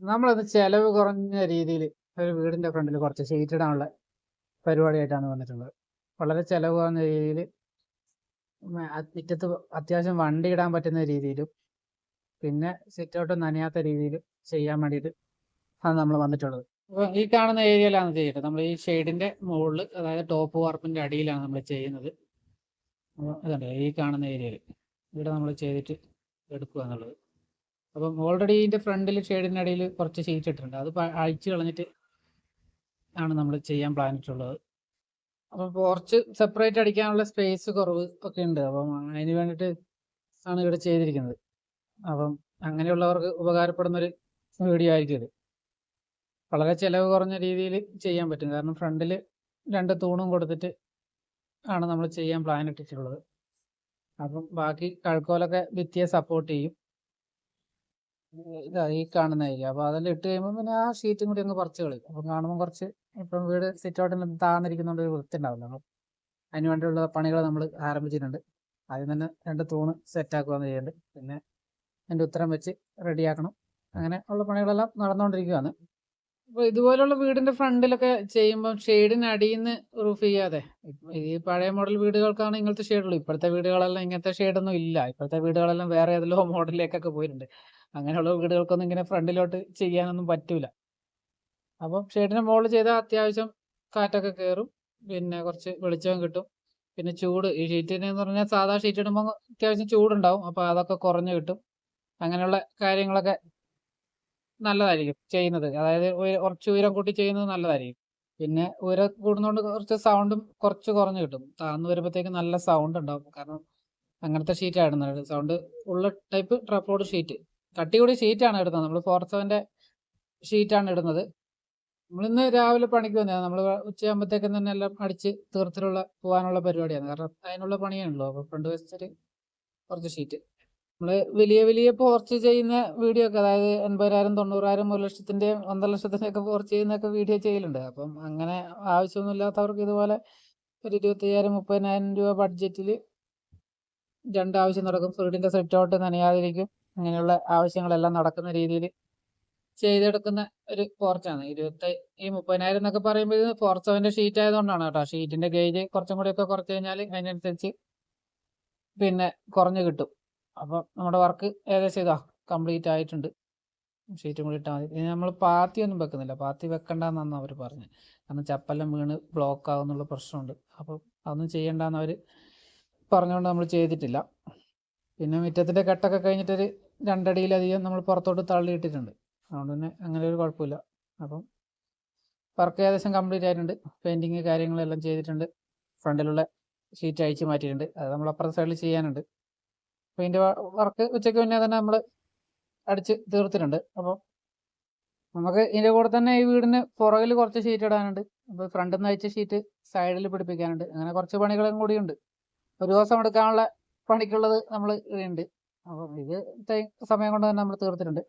നമ്മളത് ചെലവ് കുറഞ്ഞ രീതിയിൽ ഒരു വീടിന്റെ ഫ്രണ്ടിൽ കുറച്ച് ഷീറ്റ് ഇടാനുള്ള പരിപാടിയായിട്ടാണ് വന്നിട്ടുള്ളത്. വളരെ ചെലവ് കുറഞ്ഞ രീതിയിൽ മുറ്റത്ത് അത്യാവശ്യം വണ്ടി ഇടാൻ പറ്റുന്ന രീതിയിലും പിന്നെ സിറ്റ് ഔട്ട് നനയാത്ത രീതിയിലും ചെയ്യാൻ വേണ്ടിയിട്ട് ആണ് നമ്മൾ വന്നിട്ടുള്ളത്. അപ്പോൾ ഈ കാണുന്ന ഏരിയയിലാണ് ചെയ്യുന്നത് നമ്മൾ ഈ ഷെയ്ഡിന്റെ മുകളിൽ അതായത് ടോപ്പ് വാർപ്പിന്റെ അടിയിലാണ് നമ്മൾ ചെയ്യുന്നത്. അപ്പോൾ ഇതുണ്ട് ഈ കാണുന്ന ഏരിയയിൽ ഇവിടെ നമ്മൾ ചെയ്തിട്ട് എടുക്കുക എന്നുള്ളത് അപ്പം ഓൾറെഡി ഇതിന്റെ ഫ്രണ്ടിൽ ഷെയ്ഡിന്റെ ഇടയിൽ കുറച്ച് ഷീറ്റ് ഇട്ടിട്ടുണ്ട് അത് അഴിച്ചു കളഞ്ഞിട്ട് ആണ് നമ്മൾ ചെയ്യാൻ പ്ലാൻ ഇട്ടുള്ളത്. അപ്പം കുറച്ച് സെപ്പറേറ്റ് അടിക്കാനുള്ള സ്പേസ് കുറവ് ഒക്കെ ഉണ്ട്. അപ്പം അതിന് വേണ്ടിയിട്ട് ആണ് ഇവിടെ ചെയ്തിരിക്കുന്നത്. അപ്പം അങ്ങനെയുള്ളവർക്ക് ഉപകാരപ്പെടുന്ന ഒരു വീഡിയോ ആയിരിക്കും ഇത്. വളരെ ചിലവ് കുറഞ്ഞ രീതിയിൽ ചെയ്യാൻ പറ്റും. കാരണം ഫ്രണ്ടിൽ രണ്ട് തൂണും കൊടുത്തിട്ട് ആണ് നമ്മൾ ചെയ്യാൻ പ്ലാൻ ഇട്ടിട്ടുള്ളത്. അപ്പം ബാക്കി കഴുക്കോലൊക്കെ ഭിത്തിയെ സപ്പോർട്ട് ചെയ്യും. ഇതാ ഈ കാണുന്ന ഏരിയ അപ്പോൾ അതെല്ലാം ഇട്ട് കഴിയുമ്പോൾ പിന്നെ ആ ഷീറ്റും കൂടി അങ്ങ് പറിച്ച് കളയും. അപ്പം കാണുമ്പോൾ കുറച്ച് ഇപ്പം വീട് സിറ്റ് ഔട്ടിൽ താന്നിരിക്കുന്നതുകൊണ്ട് ഒരു വൃത്തി ഉണ്ടാവില്ല അപ്പം അതിന് വേണ്ടിയുള്ള പണികൾ നമ്മൾ ആരംഭിച്ചിട്ടുണ്ട്. ആദ്യം തന്നെ രണ്ട് തൂണ് സെറ്റ് ആക്കുകയാണ് ചെയ്യുന്നുണ്ട് പിന്നെ അതിന്റെ ഉത്തരം വെച്ച് റെഡിയാക്കണം അങ്ങനെ ഉള്ള പണികളെല്ലാം നടന്നുകൊണ്ടിരിക്കുകയാണ് അപ്പോൾ ഇതുപോലുള്ള വീടിന്റെ ഫ്രണ്ടിലൊക്കെ ചെയ്യുമ്പോൾ ഷെയ്ഡിന് അടിയിൽ നിന്ന് റൂഫ് ചെയ്യാതെ ഈ പഴയ മോഡൽ വീടുകൾക്കാണ് ഇങ്ങനത്തെ ഷെയ്ഡുള്ളൂ. ഇപ്പോഴത്തെ വീടുകളെല്ലാം ഇങ്ങനത്തെ ഷെയ്ഡൊന്നും ഇല്ല. ഇപ്പോഴത്തെ വീടുകളെല്ലാം വേറെ ഏതെല്ലോ മോഡലിലേക്കൊക്കെ പോയിട്ടുണ്ട്. അങ്ങനെയുള്ള വീടുകൾക്കൊന്നും ഇങ്ങനെ ഫ്രണ്ടിലോട്ട് ചെയ്യാനൊന്നും പറ്റൂല. അപ്പം ഷെയ്ഡിന് മുകളിൽ ചെയ്താൽ അത്യാവശ്യം കാറ്റൊക്കെ കയറും പിന്നെ കുറച്ച് വെളിച്ചവും കിട്ടും. പിന്നെ ചൂട് ഈ ഷീറ്റിന് എന്ന് പറഞ്ഞാൽ സാധാ ഷീറ്റ് ഇടുമ്പോൾ അത്യാവശ്യം ചൂടുണ്ടാവും അപ്പോൾ അതൊക്കെ കുറഞ്ഞു കിട്ടും. അങ്ങനെയുള്ള കാര്യങ്ങളൊക്കെ നല്ലതായിരിക്കും ചെയ്യുന്നത്. അതായത് കുറച്ച് ഉയരം കൂട്ടി ചെയ്യുന്നത് നല്ലതായിരിക്കും. പിന്നെ ഉയരം കൂടുന്നതുകൊണ്ട് കുറച്ച് സൗണ്ടും കുറച്ച് കുറഞ്ഞു കിട്ടും. താഴ്ന്നു വരുമ്പോഴത്തേക്ക് നല്ല സൗണ്ട് ഉണ്ടാവും. കാരണം അങ്ങനത്തെ ഷീറ്റ് ആയിരുന്നു സൗണ്ട് ഉള്ള ടൈപ്പ് ട്രഫോർഡ് ഷീറ്റ്. കട്ടി കൂടി ഷീറ്റാണ് ഇടുന്നത്. നമ്മൾ ഫോർ സെവന്റെ ഷീറ്റാണ് ഇടുന്നത്. നമ്മളിന്ന് രാവിലെ പണിക്ക് വന്നതാണ് നമ്മൾ ഉച്ചയാകുമ്പോഴത്തേക്കും തന്നെ എല്ലാം അടിച്ച് തീർത്തിലുള്ള പോകാനുള്ള പരിപാടിയാണ്. കാരണം അതിനുള്ള പണിയാണല്ലോ. അപ്പോൾ ഫ്രണ്ട് വെച്ചിട്ട് കുറച്ച് ഷീറ്റ്. നമ്മൾ വലിയ വലിയ പോർച്ച് ചെയ്യുന്ന വീഡിയോ ഒക്കെ അതായത് എൺപതിനായിരം തൊണ്ണൂറായിരം ഒരു ലക്ഷത്തിന്റെയും ഒന്നര ലക്ഷത്തിന്റെ ഒക്കെ പോർച്ച് ചെയ്യുന്നൊക്കെ വീഡിയോ ചെയ്യലുണ്ട്. അപ്പം അങ്ങനെ ആവശ്യമൊന്നുമില്ലാത്തവർക്ക് ഇതുപോലെ ഒരു ഇരുപത്തയ്യായിരം മുപ്പതിനായിരം രൂപ ബഡ്ജറ്റിൽ രണ്ട് ആവശ്യം നടക്കും. ഫ്രീഡിന്റെ സെറ്റ് ഔട്ട് നനയാതിരിക്കും. അങ്ങനെയുള്ള ആവശ്യങ്ങളെല്ലാം നടക്കുന്ന രീതിയിൽ ചെയ്തെടുക്കുന്ന ഒരു പോർച്ചാണ് ഇരുപത്തി ഈ മുപ്പതിനായിരം എന്നൊക്കെ പറയുമ്പോൾ ഇത് ഫോർച്ചവന്റെ ഷീറ്റ് ആയതുകൊണ്ടാണ് കേട്ടോ. ഷീറ്റിന്റെ ഗേജ് കുറച്ചും കൂടി ഒക്കെ കുറച്ച് കഴിഞ്ഞാൽ അതിനനുസരിച്ച് പിന്നെ കുറഞ്ഞു കിട്ടും. അപ്പം നമ്മുടെ വർക്ക് ഏകദേശം ഇതാ കംപ്ലീറ്റ് ആയിട്ടുണ്ട്. ഷീറ്റും കൂടി ഇട്ടാൽ മതി. ഇനി നമ്മൾ പാത്തി ഒന്നും വെക്കുന്നില്ല. പാത്തി വെക്കണ്ടെന്നാണ് അവർ പറഞ്ഞത്. കാരണം ചപ്പെല്ലാം വീണ് ബ്ലോക്ക് ആകുന്നുള്ള പ്രശ്നമുണ്ട്. അപ്പം അതൊന്നും ചെയ്യണ്ടെന്ന് അവർ പറഞ്ഞുകൊണ്ട് നമ്മൾ ചെയ്തിട്ടില്ല. പിന്നെ മുറ്റത്തിന്റെ കെട്ടൊക്കെ കഴിഞ്ഞിട്ടൊരു രണ്ടടിയിലധികം നമ്മൾ പുറത്തോട്ട് തള്ളിയിട്ടിട്ടുണ്ട്. അതുകൊണ്ട് തന്നെ അങ്ങനെ ഒരു കുഴപ്പമില്ല. അപ്പം വർക്ക് ഏകദേശം കംപ്ലീറ്റ് ആയിട്ടുണ്ട്. പെയിന്റിങ് കാര്യങ്ങളെല്ലാം ചെയ്തിട്ടുണ്ട്. ഫ്രണ്ടിലുള്ള ഷീറ്റ് അഴിച്ച് മാറ്റിയിട്ടുണ്ട്. അത് നമ്മൾ അപ്പുറത്തെ സൈഡിൽ ചെയ്യാനുണ്ട്. അപ്പോൾ ഇതിന്റെ വർക്ക് ഉച്ചയ്ക്ക് മുന്നേ തന്നെ നമ്മൾ അടിച്ച് തീർത്തിട്ടുണ്ട്. അപ്പോൾ നമുക്ക് ഇതിന്റെ കൂടെ തന്നെ ഈ വീടിന് പുറകിൽ കുറച്ച് ഷീറ്റ് ഇടാനുണ്ട്. അപ്പോൾ ഫ്രണ്ടിൽ നിന്ന് അയച്ച ഷീറ്റ് സൈഡിൽ പിടിപ്പിക്കാനുണ്ട്. അങ്ങനെ കുറച്ച് പണികളും കൂടിയുണ്ട്. ഒരു ദിവസം എടുക്കാനുള്ള പണിക്കുള്ളത് നമ്മൾ ഉണ്ട് അപ്പോൾ ഇത് സമയം കൊണ്ട് തന്നെ നമ്മൾ തീർത്തിട്ടുണ്ട്.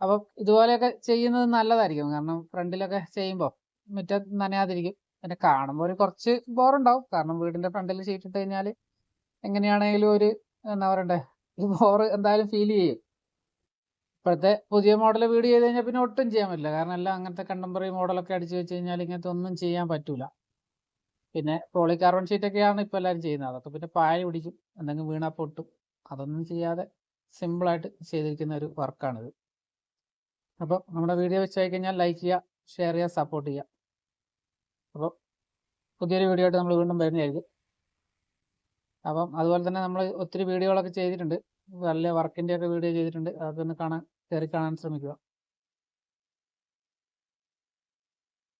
അപ്പോൾ ഇതുപോലെയൊക്കെ ചെയ്യുന്നത് നല്ലതായിരിക്കും. കാരണം ഫ്രണ്ടിലൊക്കെ ചെയ്യുമ്പോൾ മുറ്റം നനയാതിരിക്കും. പിന്നെ കാണുമ്പോൾ ഒരു കുറച്ച് ബോറുണ്ടാവും. കാരണം വീടിന്റെ ഫ്രണ്ടിൽ ചെയ്തിട്ട് കഴിഞ്ഞാൽ എങ്ങനെയാണെങ്കിലും ഒരു എന്താ പറയണ്ടേ ഈ ബോറ് എന്തായാലും ഫീൽ ചെയ്യും. ഇപ്പോഴത്തെ പുതിയ മോഡൽ വീട് ചെയ്ത് കഴിഞ്ഞാൽ പിന്നെ ഒട്ടും ചെയ്യാൻ പറ്റില്ല. കാരണം എല്ലാം അങ്ങനത്തെ കണ്ടംപററി മോഡലൊക്കെ അടിച്ചു വെച്ച് കഴിഞ്ഞാൽ ഇങ്ങനത്തെ ഒന്നും ചെയ്യാൻ പറ്റൂല. പിന്നെ പോളി കാർബൺ ഷീറ്റൊക്കെയാണ് ഇപ്പോൾ എല്ലാവരും ചെയ്യുന്നത്. അതൊക്കെ പിന്നെ പായ പിടിക്കും എന്തെങ്കിലും വീണാ പൊട്ടും. അതൊന്നും ചെയ്യാതെ സിമ്പിളായിട്ട് ചെയ്തിരിക്കുന്ന ഒരു വർക്കാണിത്. അപ്പോൾ നമ്മുടെ വീഡിയോ വെച്ച് കഴിഞ്ഞാൽ ലൈക്ക് ചെയ്യുക ഷെയർ ചെയ്യുക സപ്പോർട്ട് ചെയ്യുക. അപ്പോൾ പുതിയൊരു വീഡിയോ ആയിട്ട് നമ്മൾ വീണ്ടും വരുന്നതായിരിക്കും. അപ്പം അതുപോലെ തന്നെ നമ്മൾ ഒത്തിരി വീഡിയോകളൊക്കെ ചെയ്തിട്ടുണ്ട്. നല്ല വർക്കിന്റെ ഒക്കെ വീഡിയോ ചെയ്തിട്ടുണ്ട്. അതൊക്കെ ഒന്ന് കാണാൻ കയറി കാണാൻ ശ്രമിക്കുക.